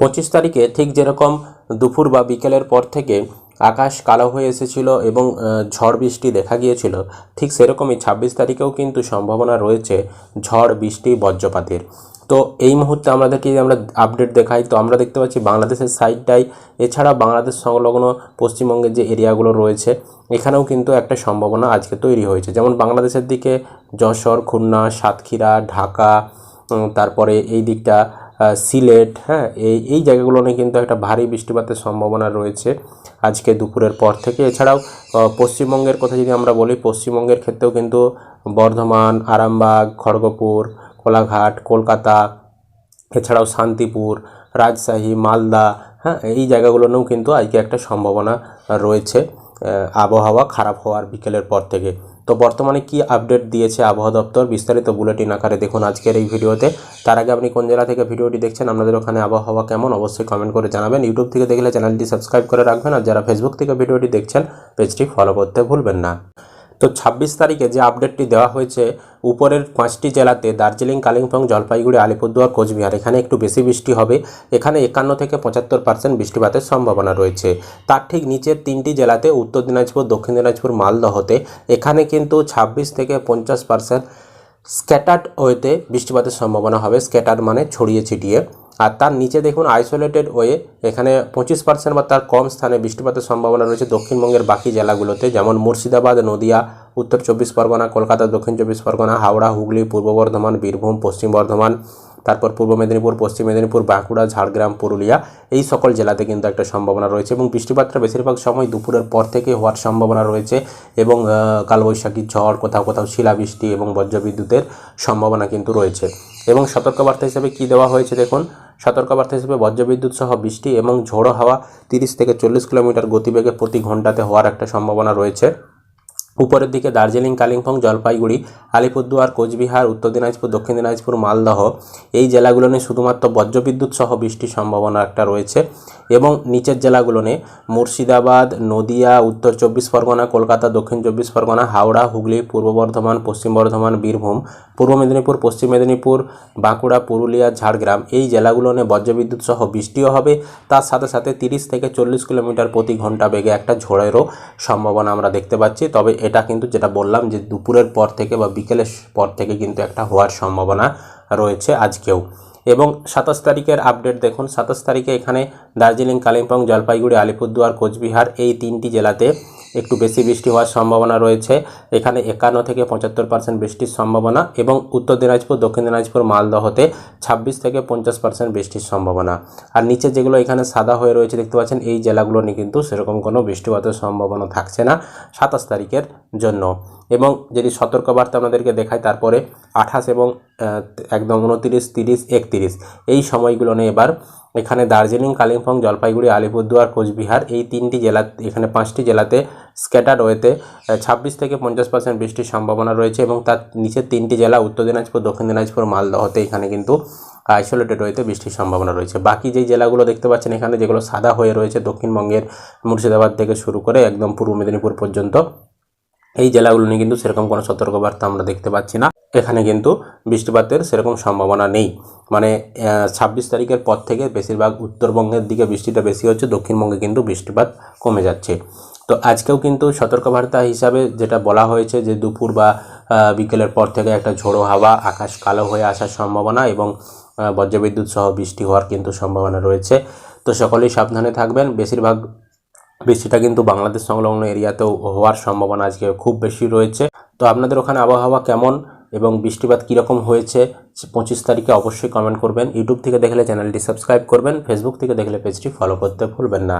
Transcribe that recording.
পঁচিশ তারিখে ঠিক যেরকম দুপুর বা বিকেলের পর থেকে আকাশ কালো হয়ে এসেছিল এবং ঝড় বৃষ্টি দেখা গিয়েছিল, ঠিক সেরকমই ছাব্বিশ তারিখেও কিন্তু সম্ভাবনা রয়েছে ঝড়, বৃষ্টি, বজ্রপাতের। তো এই মুহূর্তে আমাদেরকে আমরা আপডেট দেখাই, তো আমরা দেখতে পাচ্ছি বাংলাদেশের সাইডটাই এছাড়া বাংলাদেশ সংলগ্ন পশ্চিমবঙ্গের যে এরিয়াগুলো রয়েছে, এখানেও কিন্তু একটা সম্ভাবনা আজকে তৈরি হয়েছে। যেমন বাংলাদেশের দিকে যশোর, খুলনা, সাতক্ষীরা, ঢাকা তারপরে এই দিকটা সিলেট হ্যাঁ এই এই জায়গাগুলো নিয়ে কিন্তু একটা ভারী বৃষ্টিপাতের সম্ভাবনা রয়েছে আজকে দুপুরের পর থেকে। এছাড়াও পশ্চিমবঙ্গের কথা যদি আমরা বলি, পশ্চিমবঙ্গের ক্ষেত্রেও কিন্তু বর্ধমান, আরামবাগ, খড়গপুর, কোলাঘাট, কলকাতা, এছাড়াও শান্তিপুর, রাজশাহী, মালদা হ্যাঁ এই জায়গাগুলোতেও কিন্তু আজকে একটা সম্ভাবনা রয়েছে। আবহাওয়া খারাপ হওয়ার বিকেলের পর থেকে। তো বর্তমানে কি আপডেট দিয়েছে আবহাওয়া দপ্তর? বিস্তারিত বুলেটিন আকারে দেখুন আজকের এই ভিডিওতে। তার আগে আপনি কোন জেলা থেকে ভিডিওটি দেখছেন, আপনাদের ওখানে আবহাওয়া কেমন, অবশ্যই কমেন্ট করে জানাবেন। ইউটিউব থেকে দেখলে চ্যানেলটি সাবস্ক্রাইব করে রাখবেন। আর যারা ফেসবুক থেকে ভিডিওটি দেখছেন পেজটি ফলো করতে ভুলবেন না। তো ছাব্বিশ তারিখে যে আপডেটটি দেওয়া হয়েছে, উপরের পাঁচটি জেলাতে দার্জিলিং, কালিম্পং, জলপাইগুড়ি, আলিপুরদুয়ার, কোচবিহার, এখানে একটু বেশি বৃষ্টি হবে। এখানে একান্ন থেকে পঁচাত্তর পার্সেন্ট বৃষ্টিপাতের সম্ভাবনা রয়েছে। তার ঠিক নিচের তিনটি জেলাতে উত্তর দিনাজপুর, দক্ষিণ দিনাজপুর, মালদহতে এখানে কিন্তু ছাব্বিশ থেকে পঞ্চাশ পার্সেন্ট স্ক্যাটার্ড ওয়েতে বৃষ্টিপাতের সম্ভাবনা হবে। স্ক্যাটার মানে ছড়িয়ে ছিটিয়ে। আর তার নিচে দেখুন আইসোলেটেড ওয়ে এখানে পঁচিশ পার্সেন্ট বা তার কম স্থানে বৃষ্টিপাতের সম্ভাবনা রয়েছে দক্ষিণবঙ্গের বাকি জেলাগুলোতে, যেমন মুর্শিদাবাদ, নদিয়া, উত্তর চব্বিশ পরগনা, কলকাতা, দক্ষিণ চব্বিশ পরগনা, হাওড়া, হুগলি, পূর্ব বর্ধমান, বীরভূম, পশ্চিম বর্ধমান, তারপর পূর্ব মেদিনীপুর, পশ্চিম মেদিনীপুর, বাঁকুড়া, ঝাড়গ্রাম, পুরুলিয়া, এই সকল জেলাতে কিন্তু একটা সম্ভাবনা রয়েছে এবং বৃষ্টিপাতটা বেশিরভাগ সময় দুপুরের পর থেকে হওয়ার সম্ভাবনা রয়েছে এবং কালবৈশাখী ঝড়, কোথাও কোথাও শিলাবৃষ্টি এবং বজ্রবিদ্যুতের সম্ভাবনা কিন্তু রয়েছে। এবং সতর্কবার্তা হিসেবে কি দেওয়া হয়েছে দেখুন সতর্কবার্তা হিসেবে বজ্রবিদ্যুৎ সহ বৃষ্টি এবং ঝোড়ো হাওয়া তিরিশ থেকে চল্লিশ কিলোমিটার গতিবেগে প্রতি ঘন্টাতে হওয়ার একটা সম্ভাবনা রয়েছে। উপরের দিকে দার্জিলিং, কালিম্পং, জলপাইগুড়ি, আলিপুরদুয়ার, কোচবিহার, উত্তর দিনাজপুর, দক্ষিণ দিনাজপুর, মালদহ এই জেলাগুলো নিয়ে শুধুমাত্র বজ্রবিদ্যুৎ সহ বৃষ্টির সম্ভাবনা একটা রয়েছে। এবং নিচের জেলাগুলো নিয়ে মুর্শিদাবাদ, নদিয়া, উত্তর চব্বিশ পরগনা, কলকাতা, দক্ষিণ চব্বিশ পরগনা, হাওড়া, হুগলি, পূর্ব বর্ধমান, পশ্চিম বর্ধমান, বীরভূম, পূর্ব মেদিনীপুর, পশ্চিম মেদিনীপুর, বাঁকুড়া, পুরুলিয়া, ঝাড়গ্রাম এই জেলাগুলো নিয়ে বজ্রবিদ্যুৎ সহ বৃষ্টিও হবে। তার সাথে সাথে তিরিশ থেকে চল্লিশ কিলোমিটার প্রতি ঘণ্টা বেগে একটা ঝড়েরও সম্ভাবনা আমরা দেখতে পাচ্ছি। তবে এটা কিন্তু যেটা বললাম যে দুপুরের পর থেকে বা বিকেলের পর থেকে কিন্তু একটা হওয়ার সম্ভাবনা রয়েছে আজকেও। এবং সাতাশ তারিখের আপডেট দেখুন, সাতাশ তারিখে এখানে দার্জিলিং, কালিম্পং, জলপাইগুড়ি, আলিপুরদুয়ার, কোচবিহার এই তিনটি জেলাতে একটু বেশি বৃষ্টি হওয়ার সম্ভাবনা রয়েছে। এখানে একান্ন থেকে পঁচাত্তর পার্সেন্ট বৃষ্টির সম্ভাবনা এবং উত্তর দিনাজপুর, দক্ষিণ দিনাজপুর, মালদহতে ছাব্বিশ থেকে পঞ্চাশ পার্সেন্ট বৃষ্টির সম্ভাবনা। আর নিচে যেগুলো এখানে সাদা হয়ে রয়েছে দেখতে পাচ্ছেন, এই জেলাগুলো নিয়ে কিন্তু সেরকম কোনো বৃষ্টিপাতের সম্ভাবনা থাকছে না সাতাশ তারিখের জন্য। এবং যদি সতর্কবার্তা আপনাদেরকে দেখায় তারপরে আঠাশ এবং একদম উনতিরিশ, তিরিশ, একতিরিশ, এই সময়গুলো নিয়ে এবার এখানে দার্জিলিং, কালিম্পং, জলপাইগুড়ি, আলিপুরদুয়ার, কোচবিহার এই তিনটি জেলা, এখানে পাঁচটি জেলাতে স্ক্যাটার ওয়েতে ছাব্বিশ থেকে পঞ্চাশ পার্সেন্ট বৃষ্টির সম্ভাবনা রয়েছে এবং তার নিচের তিনটি জেলা, উত্তর দিনাজপুর, দক্ষিণ দিনাজপুর, মালদহতে এখানে কিন্তু আইসোলেটেড ওয়েতে বৃষ্টির সম্ভাবনা রয়েছে। বাকি যেই জেলাগুলো দেখতে পাচ্ছেন এখানে, যেগুলো সাদা হয়ে রয়েছে, দক্ষিণবঙ্গের মুর্শিদাবাদ থেকে শুরু করে একদম পূর্ব মেদিনীপুর পর্যন্ত, এই জেলাগুলো নিয়ে কিন্তু সেরকম কোনো সতর্কবার্তা আমরা দেখতে পাচ্ছি না। এখানে কিন্তু বৃষ্টিপাতের সেরকম সম্ভাবনা নেই। মানে ছাব্বিশ তারিখের পর থেকে বেশিরভাগ উত্তরবঙ্গের দিকে বৃষ্টিটা বেশি হচ্ছে, দক্ষিণবঙ্গে কিন্তু বৃষ্টিপাত কমে যাচ্ছে। তো আজকেও কিন্তু সতর্কবার্তা হিসাবে যেটা বলা হয়েছে যে, দুপুর বা বিকেলের পর থেকে একটা ঝোড়ো হাওয়া, আকাশ কালো হয়ে আসার সম্ভাবনা এবং বজ্রবিদ্যুৎ সহ বৃষ্টি হওয়ার কিন্তু সম্ভাবনা রয়েছে। তো সকলেই সাবধানে থাকবেন। বেশিরভাগ বৃষ্টিটা কিন্তু বাংলাদেশ সংলগ্ন এরিয়াতেও হওয়ার সম্ভাবনা আজকে খুব বেশি রয়েছে। তো আপনাদের ওখানে আবহাওয়া কেমন? এবং বৃষ্টিপাত কীরকম হয়েছে পঁচিশ তারিখে অবশ্যই কমেন্ট করবেন। ইউটিউব থেকে দেখলে চ্যানেলটি সাবস্ক্রাইব করবেন। ফেসবুক থেকে দেখলে পেজটি ফলো করতে ভুলবেন না।